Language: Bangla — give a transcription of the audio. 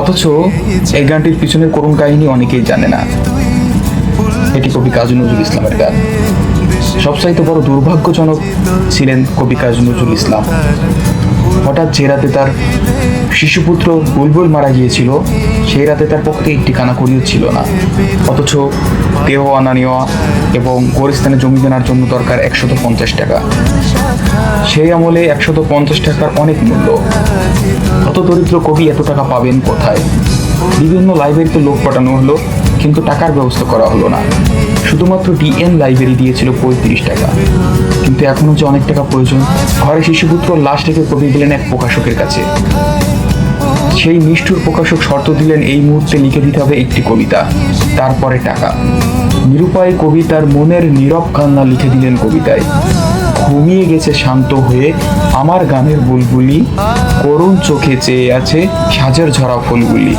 অথচ এই গানটির পিছনে করুণ কাহিনী অনেকেই জানে না। এটি কবি কাজী নজরুল ইসলামের গান। সবচাইতে বড় দুর্ভাগ্যজনক ছিলেন কবি কাজী নজরুল ইসলাম। হঠাৎ যে রাতে তার শিশুপুত্র বুলবুল মারা গিয়েছিল, সেই রাতে তার পক্ষে একটি কানাকড়িও ছিল না। অথচ দেহ আনা নেওয়া এবং গোরস্থানে জমি কেনার জন্য দরকার একশত পঞ্চাশ টাকা। সেই আমলে একশত পঞ্চাশ টাকার অনেক মূল্য। অত দরিদ্র কবি এত টাকা পাবেন কোথায়? বিভিন্ন লাইব্রেরিতে লোক পাঠানো হলো কিন্তু টাকার ব্যবস্থা করা হলো না। শুধুমাত্র ডিএন লাইব্রেরি দিয়েছিল পঁয়ত্রিশ টাকা। কিন্তু এখনও যে অনেক টাকা প্রয়োজন, ঘরে শিশুপুত্র লাশ রেখে কবি গেলেন এক প্রকাশকের কাছে। সেই নিষ্ঠুর প্রকাশক শর্ত দিলেন, এই মুহূর্তে লিখে দিতে হবে একটি কবিতা, তারপরে টাকা। নিরুপায় কবি তার মনের নীরব কান্না লিখে দিলেন কবিতায়। ঘুমিয়ে গেছে, শান্ত হয়ে আমার গানের বুলবুলি, করুণ চোখে চেয়ে আছে সাজের ঝরা ফুলগুলি।